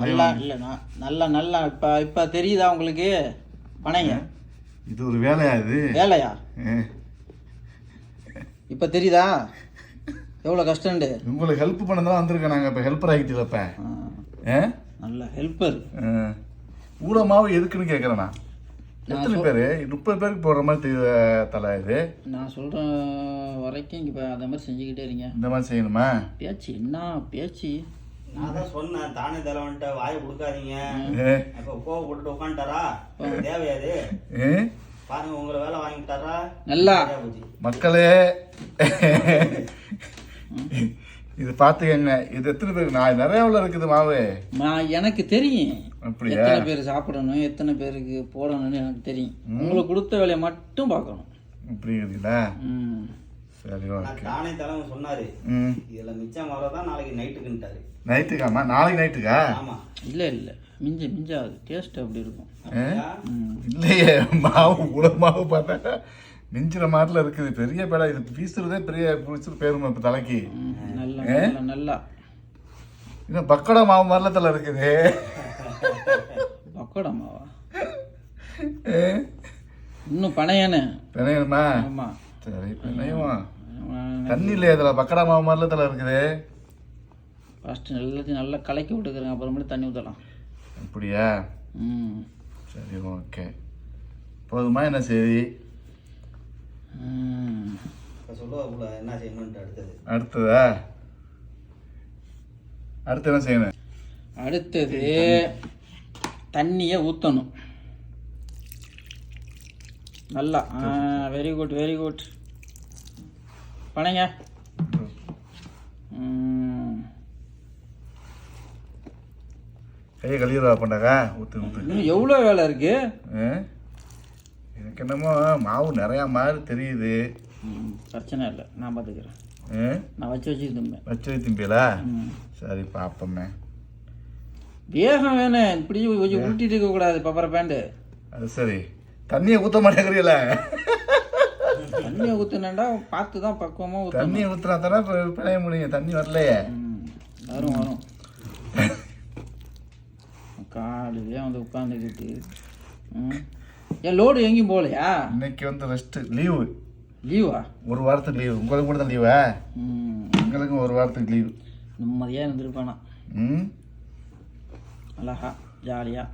நல்லா இல்லை நான் நல்லா நல்லா இப்போ இப்போ தெரியுதா உங்களுக்கு? பனைங்க இது ஒரு வேலையா இது? வேலையா? இப்போ தெரியுதா? எவ்வளோ கஷ்டண்டு உங்களுக்கு ஹெல்ப் பண்ண தான் வந்திருக்கேன் நாங்கள் இப்போ ஹெல்ப்பர் ஆகிட்டு இப்போ? ஆ, ஏ நல்ல ஹெல்ப்பர். ஊட மாவு எதுக்குன்னு கேட்குறேன் நான். எத்தனை பேர்? முப்பது பேருக்கு போடுற மாதிரி தலை இது. நான் சொல்கிற வரைக்கும் இங்கே அந்த மாதிரி செஞ்சுக்கிட்டே இருங்க. இந்த மாதிரி செய்யணுமா? பேச்சு என்ன? பேச்சு. நான் தான் சொன்னேன் தானே தலைவன்ட்ட வாயை கொடுக்காதீங்க. ஏ? அப்போ கோவப்பட்டு உட்காந்துட்டாரா தேவையாது பாருங்க உங்களை வேலை வாங்கிட்டாரா நல்லா. மக்களே. இது பார்த்துக்கங்க இது எத்தனை பேருக்கு நான் நிறைய உள்ள இருக்குது மாவு. நான் எனக்கு தெரியும். அப்படியா? எத்தனை பேர் சாப்பிடணும் எத்தனை பேருக்கு போடணும்னு எனக்கு தெரியும். உங்களுக்கு கொடுத்த வேலையை மட்டும் பார்க்கணும். ம். சரி நான் ஓகே தானே தலைவன் சொன்னாரு. ம். இதுல மிச்சம் மாவை தான் நாளைக்கு நைட்டுக்குன்ட்டாரு நைட்டுக்காமா நாளைக்கு நைட்டுக்கா? ஆமா. இல்லை இல்லை. மிஞ்ச மிஞ்சாது. டேஸ்ட் அப்படி இருக்கும். இல்லையே மாவு உட மாவு பார்த்தா மிஞ்சிற மாதிரில இருக்குது. பெரிய பேடா. இது பீசுறதே பெரிய பீசுறது பேருமா இப்போ தலைக்கு. நல்லா நல்லா நல்லா. இன்னும் பக்கோடா மாவு மாதிரில தலை இருக்குது. பக்கோடா மாவா? இன்னும் பனையானே. பிணையணுமா ஆமாம் சரி பிணையும் தண்ணி இல்லையா இதில் பக்கடா மாவு மாதிரில தலை இருக்குது. ஃபஸ்ட்டு எல்லாத்தையும் நல்லா கலக்கி விட்டுக்கிறேன். அப்புறமேட்டு தண்ணி ஊற்றலாம் அப்படியா? ம். சரி ஓகே. போதுமா என்ன சரி என்ன செய்யணும்ட்டு அடுத்தது. அடுத்ததா? அடுத்து என்ன செய்யணும்? அடுத்தது தண்ணியை ஊற்றணும் நல்லா வெரி குட் வெரி குட் பனைங்க. கையை கழுவிடுவா பண்ணாக்கா ஊற்று ஊற்று எவ்வளோ வேலை இருக்கு? எனக்கு என்னமோ மாவு நிறையா மாதிரி தெரியுது. பிரச்சனை இல்லை. நான் பார்த்துக்கிறேன்? நான் வச்சு வச்சு திரும்பேன் வச்சு வைத்திம்பீங்களா ம். சரி பார்ப்போமே. வேகம் வேணும். இப்படி கொஞ்சம் உருட்டிட்டு இருக்கக்கூடாது பப்பர பேண்டு அது சரி. தண்ணியை ஊற்ற மாட்டேங்கிறீங்கள? தண்ணியை ஊற்றுனேன்டா பார்த்து தான் பக்குவமாக ஊற்றணும் தண்ணியை ஊற்றுனா தானே பிணைய முடியும் தண்ணி வரலையே. வரும் வரும். காலையிலே வந்து உட்காந்துக்கிட்டு ம். ஏன் லோடு எங்கேயும் போகலையா? இன்னைக்கு வந்து ரெஸ்ட்டு லீவு லீவா ஒரு வாரத்துக்கு லீவு உங்களுக்கு கூட தான் லீவா எங்களுக்கும் ஒரு வாரத்துக்கு லீவு நிம்மதியாக இருந்திருப்பானா? ம்? அழகா ஜாலியாக